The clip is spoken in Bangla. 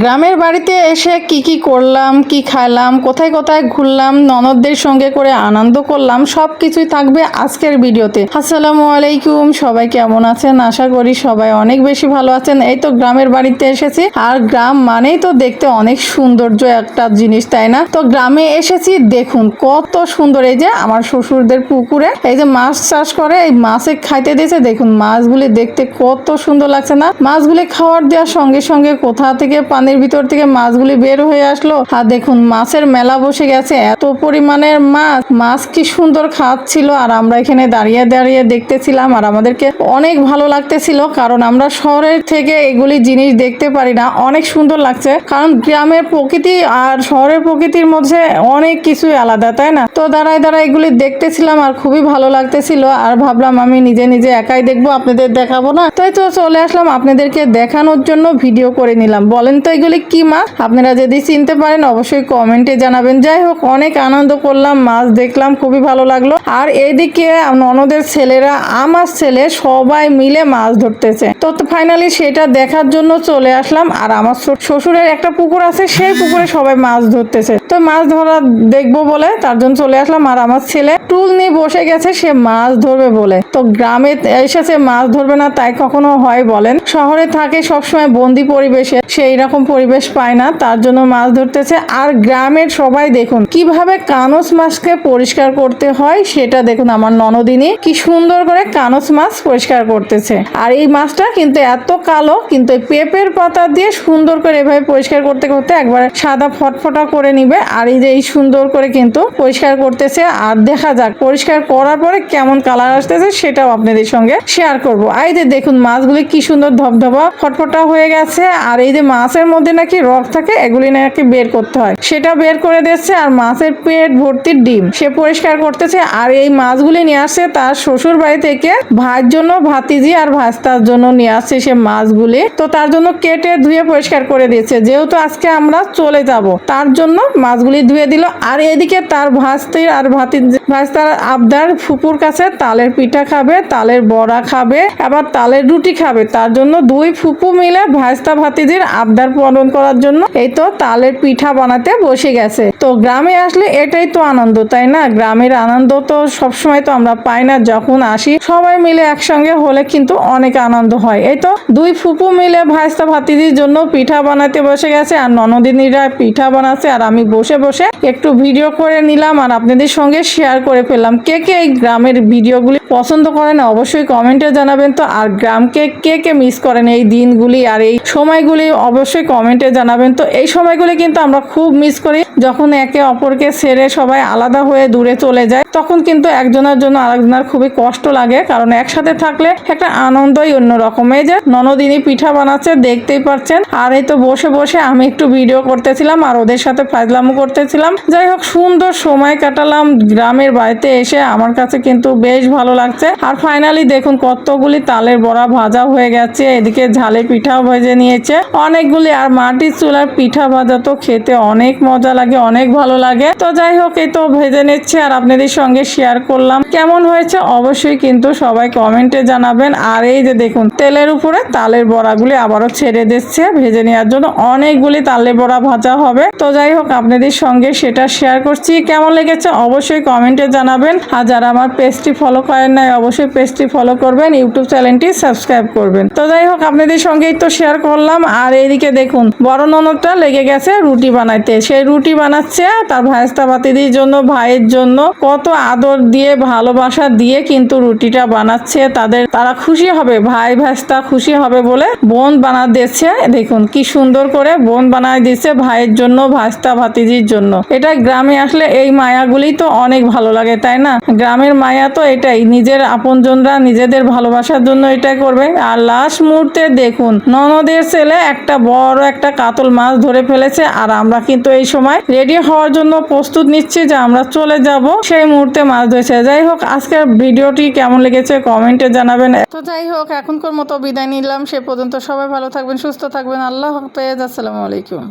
গ্রামের বাড়িতে এসে কি কি করলাম, কি খাইলাম, কোথায় কোথায় ঘুরলাম, ননদদের সঙ্গে করে আনন্দ করলাম, সব কিছুই থাকবে আজকের ভিডিওতে। আসসালামু আলাইকুম, সবাই কেমন আছেন? আশা করি সবাই অনেক বেশি ভালো আছেন। এই তো গ্রামের বাড়িতে এসেছি। আর গ্রাম মানেই তো দেখতে অনেক সৌন্দর্য একটা জিনিস, তাই না? তো গ্রামে এসেছি, দেখুন কত সুন্দর। এই যে আমার শ্বশুরদের পুকুরে, এই যে মাছ চাষ করে, এই মাছে খাইতে দিয়েছে। দেখুন মাছগুলি দেখতে কত সুন্দর লাগছে না? মাছগুলি খাওয়ার দেওয়ার সঙ্গে সঙ্গে কোথা থেকে পানির ভিতর থেকে মাছগুলি বের হয়ে আসলো। আর দেখুন, মাছের মেলা বসে গেছে। এত পরিমাণের মাছ। মাছ কি সুন্দর খাচ্ছিল। আর আমরা এখানে দাঁড়িয়ে দাঁড়িয়ে দেখতেছিলাম। আর আমাদেরকে অনেক ভালো লাগতেছিল। কারণ আমরা শহরের থেকে এগুলি জিনিস দেখতে পারি না। অনেক সুন্দর লাগছে। কারণ গ্রামের প্রকৃতি আর শহরের প্রকৃতির মধ্যে অনেক কিছুই আলাদা, তাই না? তো দাঁড়ায় দাঁড়ায় এগুলি দেখতেছিলাম আর খুবই ভালো লাগতেছিল। আর ভাবলাম, আমি নিজে নিজে একাই দেখব, আপনাদের দেখাবো না। তাই তো চলে আসলাম আপনাদেরকে দেখানোর জন্য ভিডিও করে নিলাম। বলেন তো এগুলি কি মাছ আপনারা যদি চিনতে পারেন, অবশ্যই কমেন্টে জানাবেন। যাই হোক, অনেক আনন্দ করলাম, মাছ দেখলাম, খুবই ভালো লাগল। আর এইদিকে ননদের ছেলেরা, আমার ছেলে, সবাই মিলে মাছ ধরতেছে। তো ফাইনালি সেটা দেখার জন্য চলে আসলাম। আর আমার শ্বশুরের একটা পুকুর আছে, সেই পুকুরে সবাই মাছ ধরতেছে। তো মাছ ধরা দেখব বলে তার জন্য চলে আসলাম। আর আমার ছেলে টুল নিয়ে বসে গেছে, সে মাছ ধরবে বলে। তো গ্রামে এসেছে, মাছ ধরবে না, তাই কখনো হয় বলেন। শহরে থাকে সবসময় বন্দি পরিবেশে, সেই রকম পরিবেশ পায় না, তার জন্য মাছ ধরতেছে। আর গ্রামের সবাই দেখুন, কীভাবে কানস মাছকে পরিষ্কার করতে হয় সেটা দেখুন আমার ননদিনী, কি সুন্দর করে কানস মাছ পরিষ্কার করতেছে। আর এই মাছটা কিন্তু এত কালো, কিন্তু পেঁপের পাতা দিয়ে সুন্দর করে এভাবে পরিষ্কার করতে করতে একবার সাদা ফটফটা করে নিবে। আর এই যে এই সুন্দর করে কিন্তু পরিষ্কার করতেছে। আর দেখা যাক, পরিষ্কার করার পরে কেমন কালার আসতেছে সেটাও আপনাদের সঙ্গে শেয়ার করব। এই যে দেখুন, মাছগুলি কি সুন্দর ধবধবা, ফটফটা হয়ে গেছে। আর এই যে মাছের মধ্যে নাকি রক থাকে, এগুলি নাকি বের করতে হয়। সেটা বের করে দিচ্ছে আর মাছের পেট ভর্তি ডিম। সে পরিষ্কার করতেছে আর এই মাছগুলি নিয়ে আসছে তার শ্বশুর বাড়ি থেকে ভাইয়ের জন্য, ভাতিজি আর ভাস্তার জন্য নিয়ে আসছে সে মাছগুলি। তো তার জন্য কেটে ধুয়ে পরিষ্কার করে দিয়েছে। যেহেতু আজকে আমরা চলে যাব, তার জন্য মাছগুলি ধুয়ে দিল। আর এদিকে তার ভাস্তির আর ভাতি ভাস্তার আবদার ফুপুর কাছে তালের পিঠা খাবে, তালের বড়া খাবে, আবার তালের রুটি খাবে। তার জন্য দুই ফুপু মিলে ভাস্তা ভাতিজির আবদার পূরণ করার জন্য। এই তো তালের পিঠা বানাতে বসে গেছে। তো গ্রামে আসলে এটাই তো আনন্দ, তাই না? গ্রামের আনন্দ তো সবসময় তো আমরা পাই না, যখন আসি সবাই মিলে একসঙ্গে হলে কিন্তু অনেক আনন্দ হয়। এই তো দুই ফুপু মিলে ভাইস্তা ভাতিজির জন্য পিঠা বানাতে বসে গেছে আর ননদিনীরা পিঠা বানাচ্ছে আর আমি বসে বসে একটু ভিডিও করে নিলাম আর আপনাদের সঙ্গে শেয়ার করে ফেললাম। কে কে এই গ্রামের ভিডিওগুলি পছন্দ করেন অবশ্যই কমেন্টে জানাবেন তো। আর গ্রামকে কে কে মিস করেন এই দিনগুলি আর এই সময়গুলি অবশ্যই কমেন্টে জানাবেন তো। এই সময়গুলি কিন্তু আমরা খুব মিস করি, যখন একে অপরকে ছেড়ে সবাই আলাদা হয়ে দূরে চলে যায়, তখন কিন্তু একজনের জন্য আরেকজনের খুবই কষ্ট লাগে। কারণ একসাথে থাকলে একটা আনন্দই অন্যরকম। এই যে ননদিনী পিঠা বানাচ্ছে, দেখতেই পাচ্ছেন। আর এই তো বসে বসে আমি একটু ভিডিও করতেছিলাম আর ওদের সাথে ফাজলামো করতেছিলাম। যাই হোক, সুন্দর সময় কাটালাম। গ্রামের বাড়িতে এসে আমার কাছে কিন্তু বেশ ভালো লাগছে। আর ফাইনালি দেখুন কতগুলি তালের বড়া ভাজা হয়ে গেছে। এদিকে ঝালে পিঠাও ভেজে নিয়েছে। অনেকগুলি আর মাটির চুলার পিঠা ভাজা তো খেতে অনেক মজা লাগে, অনেক ভালো লাগে। তো যাই হোক, এই তো ভেজে নিচ্ছে আর আপনাদের সঙ্গে শেয়ার করলাম। কেমন হয়েছে? অবশ্যই কিন্তু সবাই কমেন্টে জানাবেন। আর এই যে দেখুন, তেলের উপরে তালের বড়াগুলি আবারও ছেড়ে দিচ্ছে। ভেজে নেওয়ার জন্য অনেকগুলি তালের বড়া ভাজা হবে। তো যাই হোক, আপনাদের সঙ্গে সেটা শেয়ার করছি। কেমন লেগেছে? অবশ্যই কমেন্টে জানাবেন। আর যারা আমার পেজটি ফলো করেন নাই, অবশ্যই পেজটি ফলো করবেন। ইউটিউব চ্যানেলটি সাবস্ক্রাইব করবেন। তো যাই হোক, আপনাদের সঙ্গেই তো শেয়ার করলাম। আর এইদিকে দেখুন, বড় ননদটা লেগে গেছে রুটি বানাইতে। সেই রুটি বানাচ্ছে তার ভাইস্তা বাতিদির জন্য, ভাইয়ের জন্য। কত আদর দিয়ে, ভালোবাসা দিয়ে কিন্তু রুটিটা বানাচ্ছে তাদের। তারা খুশি হবে, ভাই ভাইস্তা খুশি হবে বলে বোন বানা দিচ্ছে দেখুন কি সুন্দর করে বোন বানায় দিচ্ছে ভাইয়ের জন্য ভাস্তা ভাতিজির জন্য। এটা গ্রামে আসলে এই মায়াগুলি তো অনেক ভালো লাগে, তাই না? গ্রামের মায়া তো এটাই, নিজের আপনজনরা নিজেদের ভালোবাসার জন্য এটাই করবে। আর লাস্ট মুহূর্তে দেখুন, ননদের ছেলে একটা বড় একটা কাতল মাছ ধরে ফেলেছে। আর আমরা কিন্তু এই সময় রেডি হওয়ার জন্য প্রস্তুত নিচ্ছি যে আমরা চলে যাব সেই মুহূর্তে মাছ ধরেছে। যাই হোক, আজকের ভিডিওটি কেমন লেগেছে কমেন্টে জানাবেন। তো যাই হোক, এখনকার মতো বিদায় নিলাম। সে পর্যন্ত সবাই ভালো থাকবেন, সুস্থ থাকবেন। আল্লাহ হাফেজ। আসসালামু আলাইকুম।